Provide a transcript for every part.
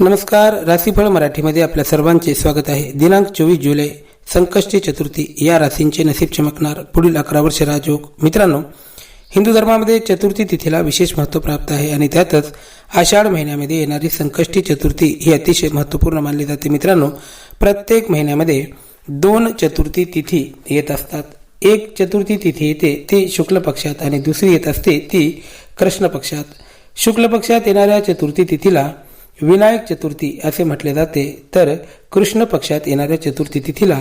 नमस्कार राशीफळ मराठीमध्ये आपल्या सर्वांचे स्वागत आहे. दिनांक चोवीस जुलै संकष्टी चतुर्थी. या राशींचे नसीब चमकणार पुढील अकरा वर्ष राजयोग. मित्रांनो हिंदू धर्मामध्ये चतुर्थी तिथीला विशेष महत्त्व प्राप्त आहे आणि त्यातच आषाढ महिन्यामध्ये येणारी संकष्टी चतुर्थी ही अतिशय महत्त्वपूर्ण मानली जाते. मित्रांनो प्रत्येक महिन्यामध्ये दोन चतुर्थी तिथी येत असतात. एक चतुर्थी तिथी येते ती शुक्ल पक्षात आणि दुसरी येत असते ती कृष्ण पक्षात. शुक्ल पक्षात येणाऱ्या चतुर्थी तिथीला विनायक चतुर्थी असे म्हटले जाते. तर कृष्ण पक्षात येणाऱ्या चतुर्थी तिथीला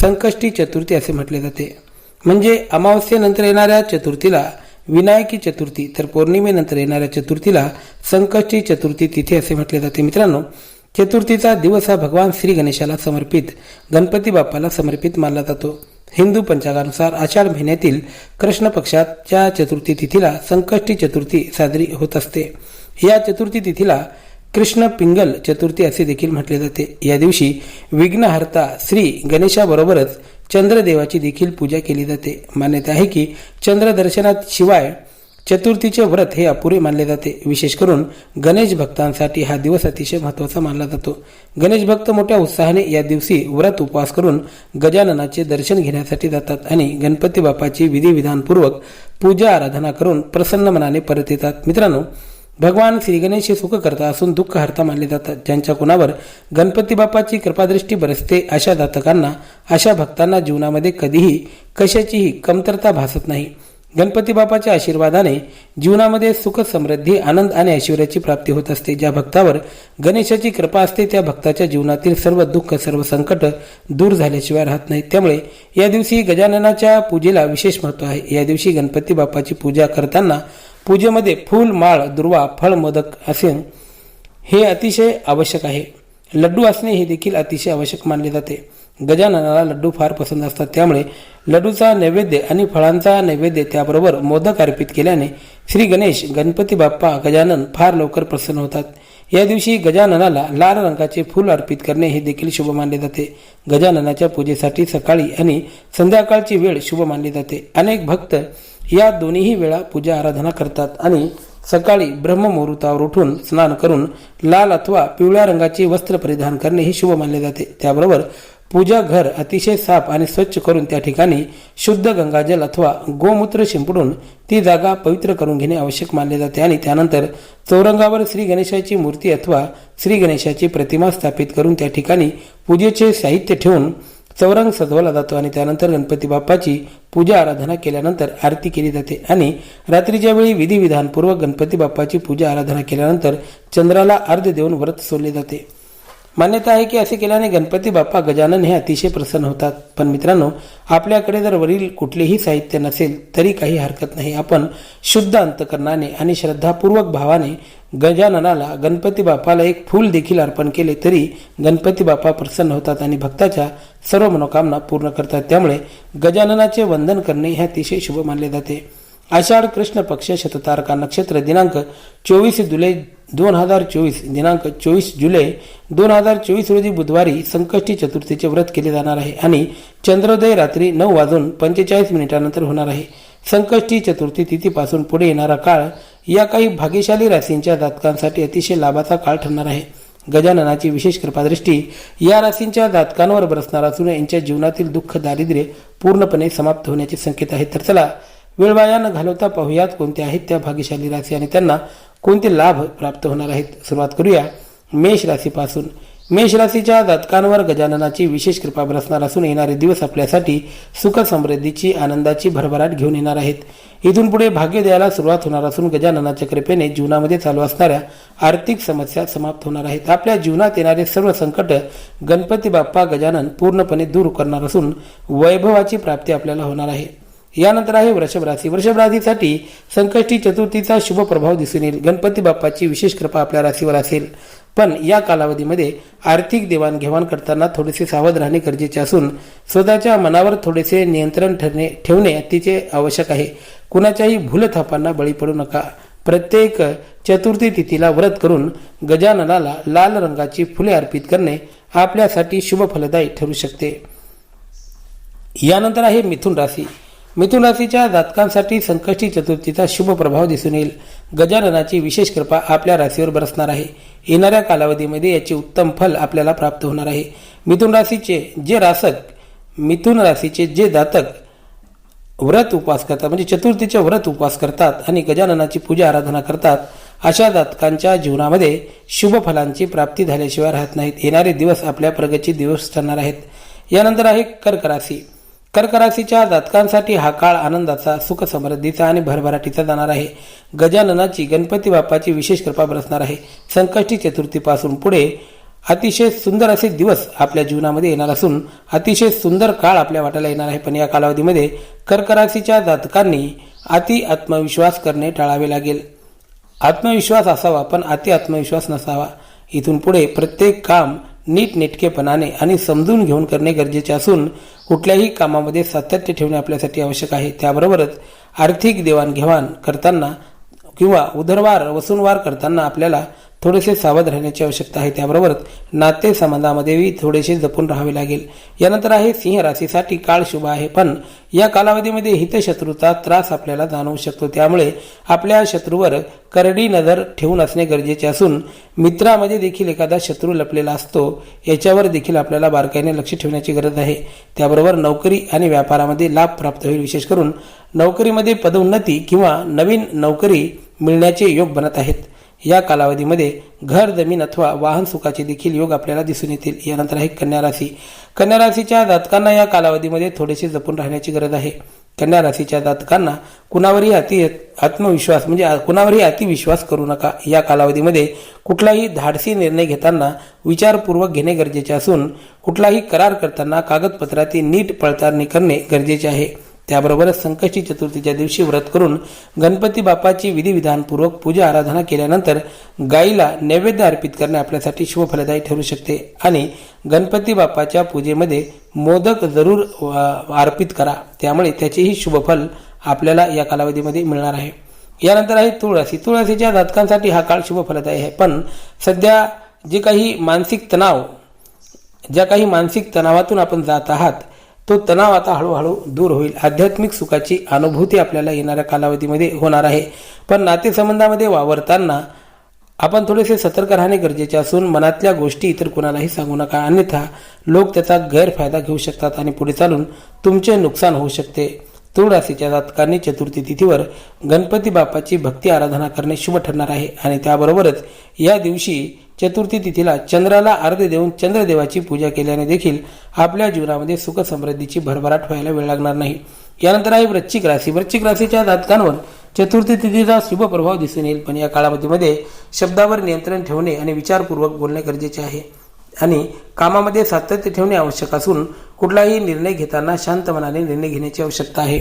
संकष्टी चतुर्थी असे म्हटले जाते. म्हणजे अमावस्येनंतर येणाऱ्या चतुर्थीला विनायकी चतुर्थी तर पौर्णिमेनंतर येणाऱ्या चतुर्थीला संकष्टी चतुर्थी तिथी असे म्हटले जाते. मित्रांनो चतुर्थीचा दिवस हा भगवान श्री गणेशाला समर्पित गणपती बाप्पाला समर्पित मानला जातो. हिंदू पंचांगानुसार आषाढ महिन्यातील कृष्ण पक्षाच्या चतुर्थी तिथीला संकष्टी चतुर्थी साजरी होत असते. या चतुर्थी तिथीला कृष्ण पिंगल चतुर्थी असे देखील म्हटले जाते. या दिवशी विघ्नहर्ता श्री गणेशाबरोबरच चंद्रदेवाची देखील पूजा केली जाते. मान्यता आहे की चंद्रदर्शनात शिवाय चतुर्थीचे व्रत हे अपुरे मानले जाते. विशेष करून गणेश भक्तांसाठी हा दिवस अतिशय महत्त्वाचा मानला जातो. गणेश भक्त मोठ्या उत्साहाने या दिवशी व्रत उपवास करून गजाननाचे दर्शन घेण्यासाठी जातात आणि गणपती बाप्पाची विधिविधानपूर्वक पूजा आराधना करून प्रसन्न मनाने परत येतात. मित्रांनो भगवान श्री गणेश हे असून दुःख हरता मानले जातात. ज्यांच्या कुणावर गणपती बाप्पाची कृपादृष्टी बरसते अशा जातकांना अशा भक्तांना जीवनामध्ये कधीही कशाचीही कमतरता भासत नाही. गणपती बाप्पाच्या आशीर्वादाने जीवनामध्ये सुख समृद्धी आनंद आणि ऐश्वर्याची प्राप्ती होत असते. ज्या भक्तावर गणेशाची कृपा असते त्या भक्ताच्या जीवनातील सर्व दुःख सर्व संकट दूर झाल्याशिवाय राहत नाहीत. त्यामुळे या दिवशी गजाननाच्या पूजेला विशेष महत्त्व आहे. या दिवशी गणपती बाप्पाची पूजा करताना पूजेमध्ये फूल माळ दुर्वा फळ मोदक असे हे अतिशय आवश्यक आहे. लड्डू असणे हे देखील अतिशय आवश्यक मानले जाते. गजाननाला लड्डू फार पसंत असतात. त्यामुळे लड्डूचा नैवेद्य आणि फळांचा नैवेद्य त्याबरोबर मोदक अर्पित केल्याने श्री गणेश गणपती बाप्पा गजानन फार लवकर प्रसन्न होतात. या दिवशी गजाननाला लाल रंगाचे फूल अर्पित करणे हे देखील शुभ मानले जाते. गजाननाच्या पूजेसाठी सकाळी आणि संध्याकाळची वेळ शुभ मानली जाते. अनेक भक्त या दोन्हीही वेळा पूजा आराधना करतात आणि सकाळी ब्रह्ममुहूर्तावर उठून स्नान करून लाल अथवा पिवळ्या रंगाचे वस्त्र परिधान करणे हे शुभ मानले जाते. त्याबरोबर पूजा घर अतिशय साफ आणि स्वच्छ करून त्या ठिकाणी शुद्ध गंगाजल अथवा गोमूत्र शिंपडून ती जागा पवित्र करून घेणे आवश्यक मानले जाते आणि त्यानंतर चौरंगावर श्री गणेशाची मूर्ती अथवा श्री गणेशाची प्रतिमा स्थापित करून त्या ठिकाणी पूजेचे साहित्य ठेवून चौरंग सजवला जातो आणि त्यानंतर गणपती बाप्पाची पूजा आराधना केल्यानंतर आरती केली जाते आणि रात्रीच्या वेळी विधिविधानपूर्वक गणपती बाप्पाची पूजा आराधना केल्यानंतर चंद्राला अर्ध देऊन व्रत सोडले जाते. मान्यता आहे की असे केल्याने गणपती बाप्पा गजानन हे अतिशय प्रसन्न होतात. पण मित्रांनो आपल्याकडे जर वरील कुठलेही साहित्य नसेल तरी काही हरकत नाही. आपण शुद्ध अंतकरणाने आणि श्रद्धापूर्वक भावाने गजाननाला गणपती बाप्पाला एक फूल देखील अर्पण केले तरी गणपती बाप्पा प्रसन्न होतात आणि भक्ताच्या सर्व मनोकामना पूर्ण करतात. त्यामुळे गजाननाचे वंदन करणे हे अतिशय शुभ मानले जाते. आषाढ कृष्ण पक्ष शततारका नक्षत्र दिनांक चोवीस जुलै दोन हजार चोवीस दिनांक चोवीस जुलै दोन हजार चोवीस रोजी बुधवारी संकष्टी चतुर्थीचे व्रत केले जाणार आहे आणि चंद्रोदय रात्री नऊ वाजून पंचेचाळीस मिनिटानंतर होणार आहे. संकष्टी चतुर्थी तिथीपासून पुढे येणारा काळ या काही भाग्यशाली राशींच्या जातकांसाठी अतिशय लाभाचा काळ ठरणार आहे. गजाननाची विशेष कृपादृष्टी या राशींच्या जातकांवर बरसणार असून यांच्या जीवनातील दुःख दारिद्र्य पूर्णपणे समाप्त होण्याचे संकेत आहेत. तर चला वेळ वाया न घालवता पाहूयात कोणत्या आहेत त्या भाग्यशाली राशी आणि त्यांना कोणते लाभ प्राप्त होणार आहेत. सुरुवात करूया मेष राशीपासून. मेष राशीच्या जातकांवर गजाननाची विशेष कृपा बरसणार असून येणारे दिवस आपल्यासाठी सुख समृद्धीची आनंदाची भरभराट घेऊन येणार आहेत. इथून पुढे भाग्य द्यायला सुरुवात होणार असून गजाननाच्या कृपेने जीवनामध्ये चालू असणाऱ्या आर्थिक समस्या समाप्त होणार आहेत. आपल्या जीवनात येणारे सर्व संकट गणपती बाप्पा गजानन पूर्णपणे दूर करणार असून वैभवाची प्राप्ती आपल्याला होणार आहे. यानंतर आहे वृषभ राशी वृषभ राशीसाठी संकष्टी चतुर्थीचा शुभ प्रभाव दिसून येईल. गणपती बाप्पाची विशेष कृपा आपल्या राशीवर असेल. पण या कालावधीमध्ये आर्थिक देवाणघेवाण करताना थोडेसे सावध राहणे गरजेचे असून स्वतःच्या मनावर थोडेसे नियंत्रण ठरणे ठेवणे अतिशय आवश्यक आहे. कुणाच्याही भूलथापांना बळी पडू नका. प्रत्येक चतुर्थी तिथीला व्रत करून गजाननाला लाल रंगाची फुले अर्पित करणे आपल्यासाठी शुभ फलदायी ठरू शकते. यानंतर आहे मिथुन राशी. मिथुन राशीच्या जातकांसाठी संकष्टी चतुर्थीचा शुभ प्रभाव दिसून येईल. गजाननाची विशेष कृपा आपल्या राशीवर बरसणार आहे. येणाऱ्या कालावधीमध्ये याचे उत्तम फल आपल्याला प्राप्त होणार आहे. मिथुन राशीचे जे रासक मिथुन राशीचे जे जातक व्रत उपवास करतात म्हणजे चतुर्थीचे व्रत उपवास करतात आणि गजाननाची पूजा आराधना करतात अशा जातकांच्या जीवनामध्ये शुभ फलांची प्राप्ती झाल्याशिवाय राहत नाहीत. येणारे दिवस आपल्या प्रगती दिवस ठरणार आहेत. यानंतर आहे कर्क राशी. कर्क राशीच्या जातकांसाठी हा काळ आनंदाचा सुख समृद्धीचा आणि भरभराटीचा जाणार आहे. गजाननाची गणपती बाप्पाची विशेष कृपा बरसणार आहे. संकष्टी चतुर्थीपासून पुढे अतिशय सुंदर असे दिवस आपल्या जीवनामध्ये येणार असून अतिशय सुंदर काळ आपल्या वाट्याला येणार आहे. पण या कालावधीमध्ये कर्कराशीच्या जातकांनी अति आत्मविश्वास करणे टाळावे लागेल. आत्मविश्वास असावा पण अति आत्मविश्वास नसावा. इथून पुढे प्रत्येक काम नीटनेटकेपणाने आणि समजून घेऊन करणे गरजेचे असून कुठल्याही कामामध्ये सातत्य ठेवणे आपल्यासाठी आवश्यक आहे. त्याबरोबरच आर्थिक देवाणघेवाण करताना किंवा उदरवार वसूनवार करताना आपल्याला थोडेसे सावध राहण्याची आवश्यकता आहे. त्याबरोबरच नाते संबंधामध्येही थोडेसे जपून राहावे लागेल. यानंतर आहे सिंह राशीसाठी काळ शुभ आहे. पण या कालावधीमध्ये हितशत्रूचा त्रास आपल्याला जाणवू शकतो. त्यामुळे आपल्या शत्रूवर करडी नजर ठेवून असणे गरजेचे असून मित्रामध्ये देखील एखादा शत्रू लपलेला असतो याच्यावर देखील आपल्याला बारकाईने लक्ष ठेवण्याची गरज आहे. त्याबरोबर नोकरी आणि व्यापारामध्ये लाभ प्राप्त होईल. विशेष करून नोकरीमध्ये पदोन्नती किंवा नवीन नोकरी मिळण्याचे योग बनत आहेत. या कालावधीमध्ये घर जमीन अथवा वाहन सुखाचे देखील योग आपल्याला दिसून येतील. यानंतर आहे कन्या राशी. कन्या राशीच्या जातकांना या कालावधीमध्ये थोडेसे जपून राहण्याची गरज आहे. कन्या राशीच्या जातकांना कुणावरही अति आत्मविश्वास म्हणजे कुणावरही अतिविश्वास करू नका. या कालावधीमध्ये कुठलाही धाडसी निर्णय घेताना विचारपूर्वक घेणे गरजेचे असून कुठलाही करार करताना कागदपत्राची नीट पडताळणी करणे गरजेचे आहे. त्याबरोबरच संकष्टी चतुर्थीच्या दिवशी व्रत करून गणपती बापाची विधिविधानपूर्वक पूजा आराधना केल्यानंतर गायीला नैवेद्य अर्पित करणे आपल्यासाठी शुभफलदायी ठरू शकते. आणि गणपती बापाच्या पूजेमध्ये मोदक जरूर अर्पित करा. त्यामुळे त्याचेही शुभफल आपल्याला या कालावधीमध्ये मिळणार आहे. यानंतर आहे तुळशी. तुळशीच्या जातकांसाठी हा काळ शुभफलदायी आहे. पण सध्या जे काही मानसिक तणाव ज्या काही मानसिक तणावातून आपण जात आहात तो तणाव आता हळूहळू दूर होईल. आध्यात्मिक सुखाची अनुभूती आपल्याला येणाऱ्या कालावधीमध्ये होणार आहे. पण नातेसंबंधामध्ये वावरताना आपण थोडेसे सतर्क राहणे गरजेचे असून मनातल्या गोष्टी इतर कुणालाही सांगू नका. अन्यथा लोक त्याचा गैरफायदा घेऊ शकतात आणि पुढे चालून तुमचे नुकसान होऊ शकते. तूळ राशीच्या जातकांनी चतुर्थी तिथीवर गणपती बाप्पाची भक्ती आराधना करणे शुभ ठरणार आहे. आणि त्याबरोबरच या दिवशी चतुर्थी तिथीला चंद्राला अर्ध देऊन चंद्रदेवाची पूजा केल्याने देखील आपल्या जीवनामध्ये सुख समृद्धीची भरभराट व्हायला वेळ लागणार नाही. यानंतर आहे वृश्चिक राशी. वृश्चिक राशीच्या जातकांवर चतुर्थी तिथीचा शुभ प्रभाव दिसून येईल. पण या कालावधीमध्ये शब्दावर नियंत्रण ठेवणे आणि विचारपूर्वक बोलणे गरजेचे आहे. आणि कामामध्ये सातत्य ठेवणे आवश्यक असून कुठलाही निर्णय घेताना शांत मनाने निर्णय घेण्याची आवश्यकता आहे.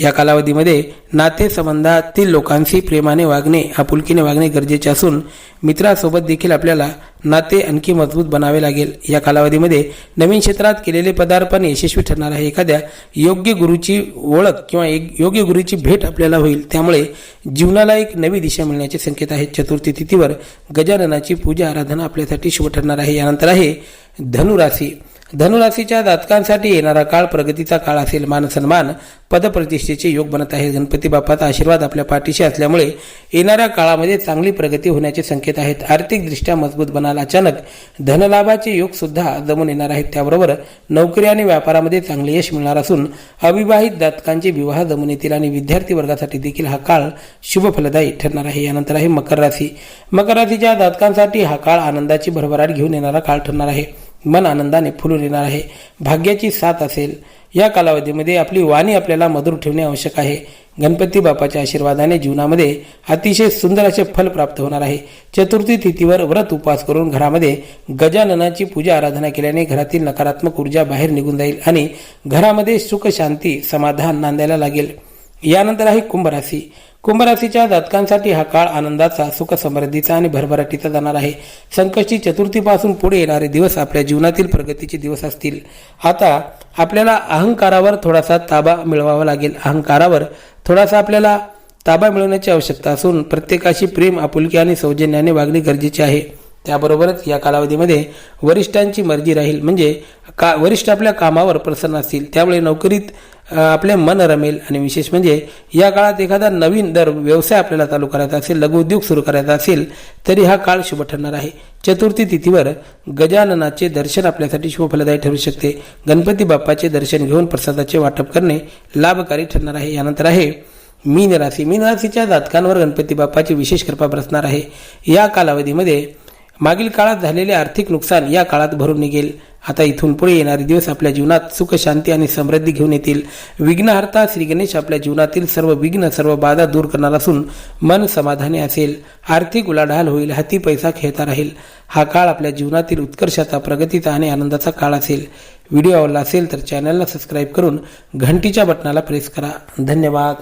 या कालावधीमध्ये नातेसंबंधातील लोकांशी प्रेमाने वागणे आपुलकीने वागणे गरजेचे असून मित्रासोबत देखील आपल्याला नाते आणखी मजबूत बनावे लागेल. या कालावधीमध्ये नवीन क्षेत्रात केलेले पदार्पण यशस्वी ठरणार आहे. एखाद्या योग्य गुरुची ओळख किंवा एक योग्य गुरुची भेट आपल्याला होईल. त्यामुळे जीवनाला एक नवी दिशा मिळण्याचे संकेत आहेत. चतुर्थी तिथीवर गजाननाची पूजा आराधना आपल्यासाठी शुभ ठरणार आहे. यानंतर आहे धनुराशी. धनुराशीच्या जातकांसाठी येणारा काळ प्रगतीचा काळ असेल मान सन्मान पदप्रतिष्ठेचे योग बनत आहे. गणपती बाप्पाचा आशीर्वाद आपल्या पाठीशी असल्यामुळे येणाऱ्या काळामध्ये चांगली प्रगती होण्याचे संकेत आहेत. आर्थिकदृष्ट्या मजबूत बनाल अचानक धनलाभाचे योग सुद्धा जमून येणार आहेत. त्याबरोबर नोकरी आणि व्यापारामध्ये चांगले यश मिळणार असून अविवाहित जातकांचे विवाह जमून येतील आणि विद्यार्थी वर्गासाठी देखील हा काळ शुभ फलदायी ठरणार आहे. यानंतर आहे मकर राशी. मकर राशीच्या जातकांसाठी हा काळ आनंदाची भरभराट घेऊन येणारा काळ ठरणार आहे. मन आनंदाने फुलून येणार आहे. भाग्याची साथ असेल. या कालावधीमध्ये आपली वाणी आपल्याला मधुर ठेवणे आवश्यक आहे. गणपती बापाच्या आशीर्वादाने जीवनामध्ये अतिशय सुंदर असे फल प्राप्त होणार आहे. चतुर्थी तिथीवर व्रत उपवास करून घरामध्ये गजाननाची पूजा आराधना केल्याने घरातील नकारात्मक ऊर्जा बाहेर निघून जाईल आणि घरामध्ये सुख शांती समाधान नांदायला लागेल. यानंतर आहे कुंभराशी. कुंभराशीच्या जातकांसाठी हा काळ आनंदाचा सुख समृद्धीचा आणि भरभराटीचा जाणार आहे. संकष्टी चतुर्थीपासून पुढे येणारे दिवस आपल्या जीवनातील प्रगतीचे दिवस असतील. आता आपल्याला अहंकारावर थोडासा ताबा मिळवावा लागेल. अहंकारावर थोडासा आपल्याला ताबा मिळवण्याची आवश्यकता असून प्रत्येकाशी प्रेम आपुलकी आणि सौजन्याने वागणे गरजेचे आहे. त्याबरोबरच या कालावधीमध्ये वरिष्ठांची मर्जी राहील म्हणजे का वरिष्ठ आपल्या कामावर प्रसन्न असतील. त्यामुळे नोकरीत आपले मन रमेल आणि विशेष म्हणजे या काळात एखादा नवीन दर व्यवसाय आपल्याला चालू करायचा असेल लघुउद्योग सुरू करायचा असेल तरी हा काळ शुभ ठरणार आहे. चतुर्थी तिथीवर गजाननाचे दर्शन आपल्यासाठी शुभफलदायी ठरू शकते. गणपती बाप्पाचे दर्शन घेऊन प्रसादाचे वाटप करणे लाभकारी ठरणार आहे. यानंतर आहे मीन राशी मीन राशीच्या जातकांवर गणपती बाप्पाची विशेष कृपा बसणार आहे. या कालावधीमध्ये मागील काळात झालेले आर्थिक नुकसान या काळात भरून निघेल. आता इथून पुढे येणारे दिवस आपल्या जीवनात सुख शांती आणि समृद्धी घेऊन येतील. विघ्नहर्ता श्री गणेश आपल्या जीवनातील सर्व विघ्न सर्व बाधा दूर करणार असून मन समाधानी असेल. आर्थिक उलाढाल होईल हाती पैसा खेळता राहील. हा काळ आपल्या जीवनातील उत्कर्षाचा प्रगतीचा आणि आनंदाचा काळ असेल. व्हिडिओ आवडला असेल तर चॅनलला सबस्क्राईब करून घंटीच्या बटनाला प्रेस करा. धन्यवाद.